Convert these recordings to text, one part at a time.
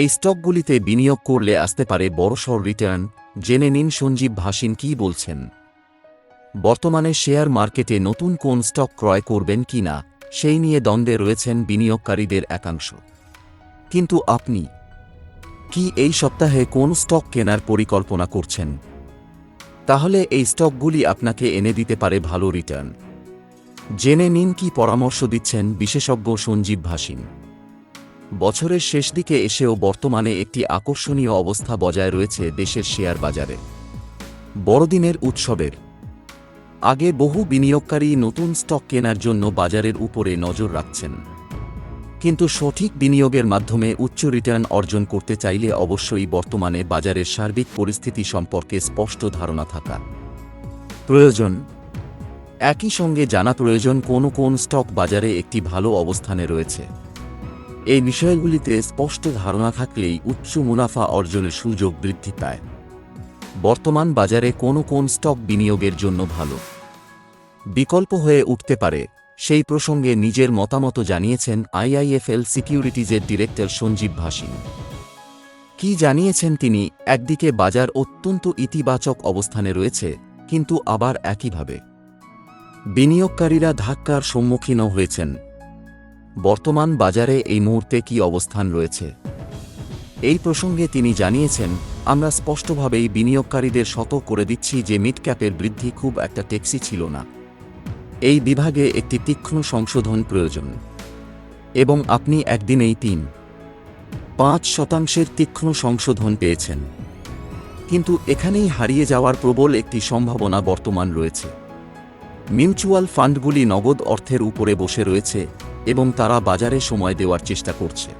এই স্টকগুলিতে বিনিয়োগ করলে আসতে পারে বড়সড় রিটার্ন, জেনে নিন সঞ্জীব ভাসিন কি বলছেন। বর্তমানে শেয়ার মার্কেটে নতুন কোন স্টক ক্রয় করবেন কি না, সেই নিয়ে দ্বন্দ্বে রয়েছেন বিনিয়োগকারীদের একাংশ। কিন্তু আপনি কি এই সপ্তাহে কোন স্টক কেনার পরিকল্পনা করছেন? তাহলে এই স্টকগুলি আপনাকে এনে দিতে পারে ভালো রিটার্ন। জেনে নিন কি পরামর্শ দিচ্ছেন বিশেষজ্ঞ সঞ্জীব ভাসিন। বছরের শেষ দিকে এসেও বর্তমানে একটি আকর্ষণীয় অবস্থা বজায় রয়েছে দেশের শেয়ার বাজারে। বড়দিনের উৎসবের। আগে বহু বিনিয়োগকারী নতুন স্টক কেনার জন্য বাজারের উপরে নজর রাখছেন। কিন্তু সঠিক বিনিয়োগের মাধ্যমে উচ্চ রিটার্ন অর্জন করতে চাইলে অবশ্যই বর্তমানে বাজারের সার্বিক পরিস্থিতি সম্পর্কে স্পষ্ট ধারণা থাকা। প্রয়োজন। একই সঙ্গে জানা প্রয়োজন কোন কোন স্টক বাজারে একটি ভালো অবস্থানে রয়েছে। এই বিষয়গুলিতে স্পষ্ট ধারণা থাকলেই উচ্চ মুনাফা অর্জনের সুযোগ বৃদ্ধি পায়। বর্তমান বাজারে কোন কোন স্টক বিনিয়োগের জন্য ভালো? বিকল্প হয়ে উঠতে পারে, সেই প্রসঙ্গে নিজের মতামত জানিয়েছেন আইআইএফএল সিকিউরিটিজের ডিরেক্টর সঞ্জীব ভাসিন। কি জানিয়েছেন তিনি, একদিকে বাজার অত্যন্ত ইতিবাচক অবস্থানে রয়েছে, কিন্তু আবার একইভাবে। বিনিয়োগকারীরা ধাক্কার সম্মুখীনও হয়েছেন। বর্তমান বাজারে এই মুহূর্তে কি অবস্থান রয়েছে? এই প্রসঙ্গে তিনি জানিয়েছেন, আমরা স্পষ্টভাবেই বিনিয়োগকারীদের সতর্ক করে দিচ্ছি যে মিড ক্যাপের বৃদ্ধি খুব একটা ট্যাক্সি ছিল না। এই বিভাগে একটি তীক্ষ্ণ সংশোধন প্রয়োজন। এবং আপনি একদিনেই তিন, পাঁচ শতাংশের তীক্ষ্ণ সংশোধন পেয়েছেন। কিন্তু এখানেই হারিয়ে যাওয়ার প্রবল একটি সম্ভাবনা বর্তমান রয়েছে। মিউচুয়াল ফান্ডগুলি নগদ অর্থের উপরে বসে রয়েছে এবং তারা বাজারে সময় দেওয়ার চেষ্টা করছে।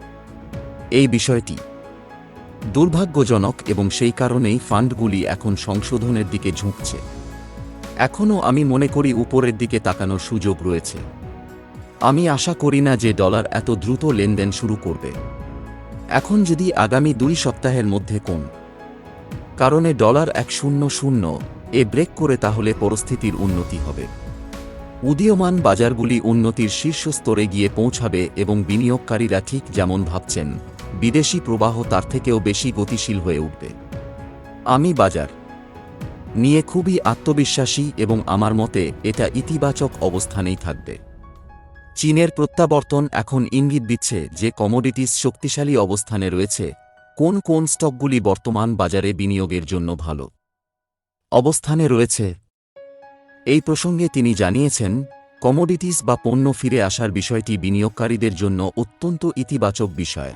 এই বিষয়টি দুর্ভাগ্যজনক এবং সেই কারণেই ফান্ডগুলি এখন সংশোধনের দিকে ঝুঁকছে। এখনও আমি মনে করি উপরের দিকে তাকানোর সুযোগ রয়েছে। আমি আশা করি না যে ডলার এত দ্রুত লেনদেন শুরু করবে। এখন যদি আগামী দুই সপ্তাহের মধ্যে কোন কারণে ডলার এক শূন্য শূন্য এ ব্রেক করে তাহলে পরিস্থিতির উন্নতি হবে। উদীয়মান বাজারগুলি উন্নতির শীর্ষ স্তরে গিয়ে পৌঁছাবে এবং বিনিয়োগকারীরা ঠিক যেমন ভাবছেন, বিদেশি প্রবাহ তার থেকেও বেশি গতিশীল হয়ে উঠবে। আমি বাজার নিয়ে খুবই আত্মবিশ্বাসী এবং আমার মতে এটা ইতিবাচক অবস্থানেই থাকবে। চীনের প্রত্যাবর্তন এখন ইঙ্গিত দিচ্ছে যে কমোডিটিস শক্তিশালী অবস্থানে রয়েছে, কোন কোন স্টকগুলি বর্তমান বাজারে বিনিয়োগের জন্য ভালো। অবস্থানে রয়েছে এই প্রসঙ্গে তিনি জানিয়েছেন, কমোডিটিস বা পণ্য ফিরে আসার বিষয়টি বিনিয়োগকারীদের জন্য অত্যন্ত ইতিবাচক বিষয়।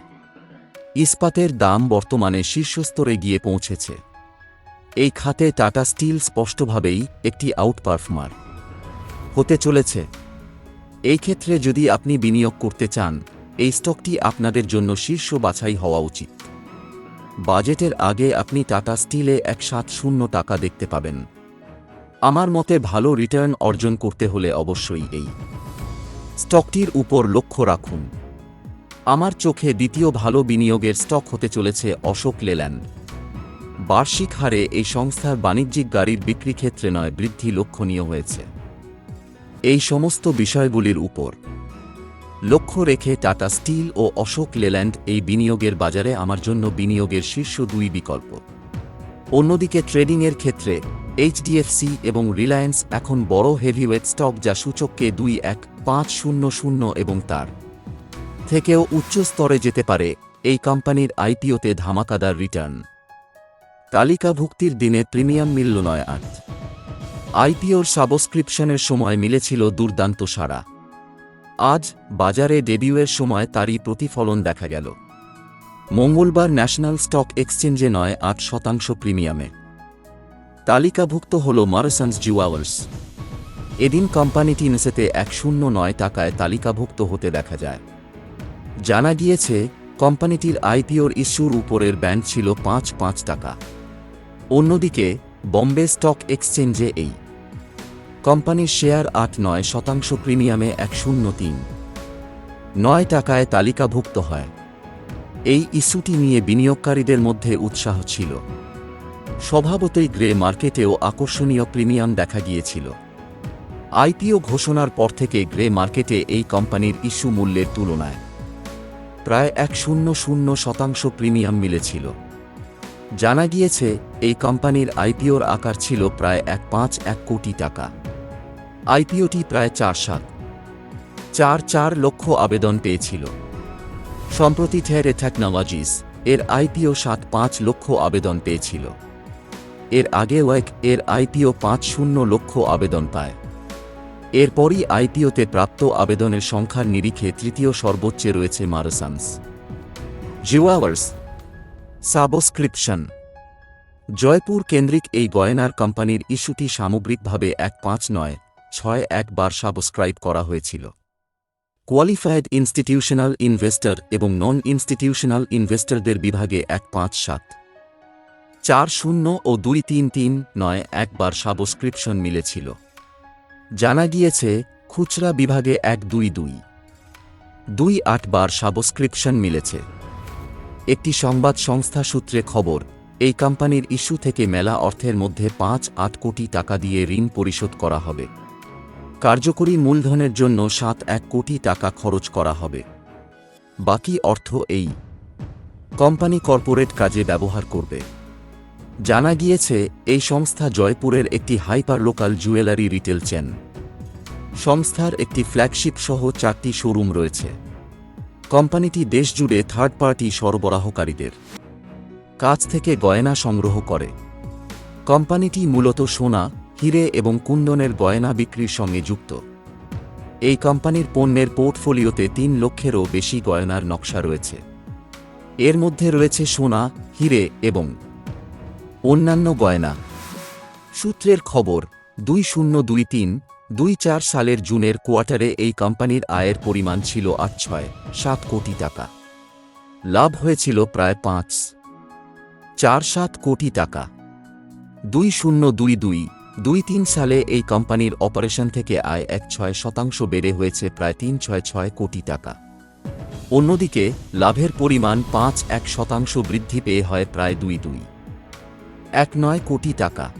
ইস্পাতের দাম বর্তমানে শীর্ষস্তরে গিয়ে পৌঁছেছে। এই খাতে টাটা স্টিল স্পষ্টভাবেই একটি আউটপারফমার হতে চলেছে। এই ক্ষেত্রে যদি আপনি বিনিয়োগ করতে চান, এই স্টকটি আপনাদের জন্য শীর্ষ বাছাই হওয়া উচিত। বাজেটের আগে আপনি টাটা স্টিলে এক সাত শূন্য টাকা দেখতে পাবেন। আমার মতে ভালো রিটার্ন অর্জন করতে হলে অবশ্যই এই স্টকটির উপর লক্ষ্য রাখুন। আমার চোখে দ্বিতীয় ভালো বিনিয়োগের স্টক হতে চলেছে অশোক লেল্যান্ড। বার্ষিক হারে এই সংস্থার বাণিজ্যিক গাড়ির বিক্রি ক্ষেত্রে নয়, বৃদ্ধি লক্ষণীয় হয়েছে। এই সমস্ত বিষয়গুলির উপর লক্ষ্য রেখে টাটা স্টিল ও অশোক লেল্যান্ড এই বিনিয়োগের বাজারে আমার জন্য বিনিয়োগের শীর্ষ দুই বিকল্প। অন্যদিকে ট্রেডিংয়ের ক্ষেত্রে এইচডিএফসি এবং রিলায়েন্স এখন বড় হেভিওয়েট স্টক যা সূচককে দুই এক পাঁচ শূন্য শূন্য এবং তার থেকেও উচ্চ স্তরে যেতে পারে এই কোম্পানির আইপিওতে ধামাকাদার রিটার্ন তালিকাভুক্তির দিনে প্রিমিয়াম মিলল নয় আট। আইপিওর সাবস্ক্রিপশনের সময় মিলেছিল দুর্দান্ত সাড়া। আজ বাজারে ডেবিউয়ের সময় তারই প্রতিফলন দেখা গেল। মঙ্গলবার ন্যাশনাল স্টক এক্সচেঞ্জে নয় আট শতাংশ প্রিমিয়ামে। তালিকাভুক্ত হল মারসান্স জুয়াওয়ার্স এদিন কোম্পানিটি নেসেতে এক শূন্য নয় টাকায় তালিকাভুক্ত হতে দেখা যায়। জানা গিয়েছে, কোম্পানিটির আইপিওর ইস্যুর উপরের ব্যান্ড ছিল পাঁচ পাঁচ টাকা। অন্যদিকে, বম্বে স্টক এক্সচেঞ্জে এই। কোম্পানির শেয়ার আট নয় শতাংশ প্রিমিয়ামে এক শূন্য তিন। নয় টাকায় তালিকাভুক্ত হয়। এই ইস্যুটি নিয়ে বিনিয়োগকারীদের মধ্যে উৎসাহ ছিল। স্বভাবতই গ্রে মার্কেটেও আকর্ষণীয় প্রিমিয়াম দেখা গিয়েছিল। আইপিও ঘোষণার পর থেকে গ্রে মার্কেটে এই কোম্পানির ইস্যু মূল্যের তুলনায় প্রায় এক শূন্য শূন্য শতাংশ প্রিমিয়াম মিলেছিল। জানা গিয়েছে, এই কোম্পানির আইপিওর আকার ছিল প্রায় এক পাঁচ এক কোটি টাকা। আইপিওটি প্রায় চার সাত, চার চার লক্ষ আবেদন পেয়েছিল। সম্প্রতি ঠেরে টেকনোলজিস এর আইপিও সাত পাঁচ লক্ষ আবেদন পেয়েছিল। এর আগে ওয়েক এর আইপিও পাঁচ শূন্য লক্ষ আবেদন পায়। এরপরই আইপিওতে প্রাপ্ত আবেদনের সংখ্যার নিরিখে তৃতীয় সর্বোচ্চে রয়েছে মারসান্স জিওয়াওয়ার্স সাবস্ক্রিপশন জয়পুর কেন্দ্রিক এই গয়নার কোম্পানির ইস্যুটি সামগ্রিকভাবে এক পাঁচ নয় ছয় একবার সাবস্ক্রাইব করা হয়েছিল। কোয়ালিফাইড ইনস্টিটিউশনাল ইনভেস্টর এবং নন ইনস্টিটিউশনাল ইনভেস্টরদের বিভাগে এক পাঁচ সাত। চার শূন্য ও দুই তিন তিন নয় একবার সাবস্ক্রিপশন মিলেছিল। জানা গিয়েছে, খুচরা বিভাগে এক দুই দুই। দুই আটবার সাবস্ক্রিপশন মিলেছে। একটি সংবাদ সংস্থা সূত্রে খবর, এই কোম্পানির ইস্যু থেকে মেলা অর্থের মধ্যে পাঁচ আট কোটি টাকা দিয়ে ঋণ পরিশোধ করা হবে। কার্যকরী মূলধনের জন্য সাত এক কোটি টাকা খরচ করা হবে। বাকি অর্থ এই। কোম্পানি কর্পোরেট কাজে ব্যবহার করবে। জানা গিয়েছে, এই সংস্থা জয়পুরের একটি hyper local jewellery retail chain. সংস্থার একটি ফ্ল্যাগশিপ সহ চারটি শোরুম রয়েছে। কোম্পানিটি দেশজুড়ে থার্ড পার্টি সরবরাহকারীদের কাছ থেকে গয়না সংগ্রহ করে। কোম্পানিটি মূলত সোনা, হিরে এবং কুন্দনের গয়না বিক্রির সঙ্গে যুক্ত। এই কোম্পানির পণ্যের পোর্টফোলিওতে তিন লক্ষেরও বেশি গয়নার নকশা রয়েছে। এর মধ্যে রয়েছে সোনা, হিরে এবং অন্যান্য গয়না। সূত্রের খবর, দুই শূন্য দুই তিন, দুই চার সালের জুনের কোয়ার্টারে এই কোম্পানির আয়ের পরিমাণ ছিল আট ছয়, সাত কোটি টাকা। লাভ হয়েছিল প্রায় পাঁচ, চার সাত কোটি টাকা। দুই শূন্য দুই দুই দুই তিন সালে এই কোম্পানির অপারেশন থেকে আয় এক ছয় শতাংশ বেড়ে হয়েছে প্রায় তিন ছয় ছয় কোটি টাকা। অন্যদিকে, লাভের পরিমাণ পাঁচ এক শতাংশ বৃদ্ধি পেয়ে হয় প্রায় দুই দুই। এক নয় কোটি টাকা।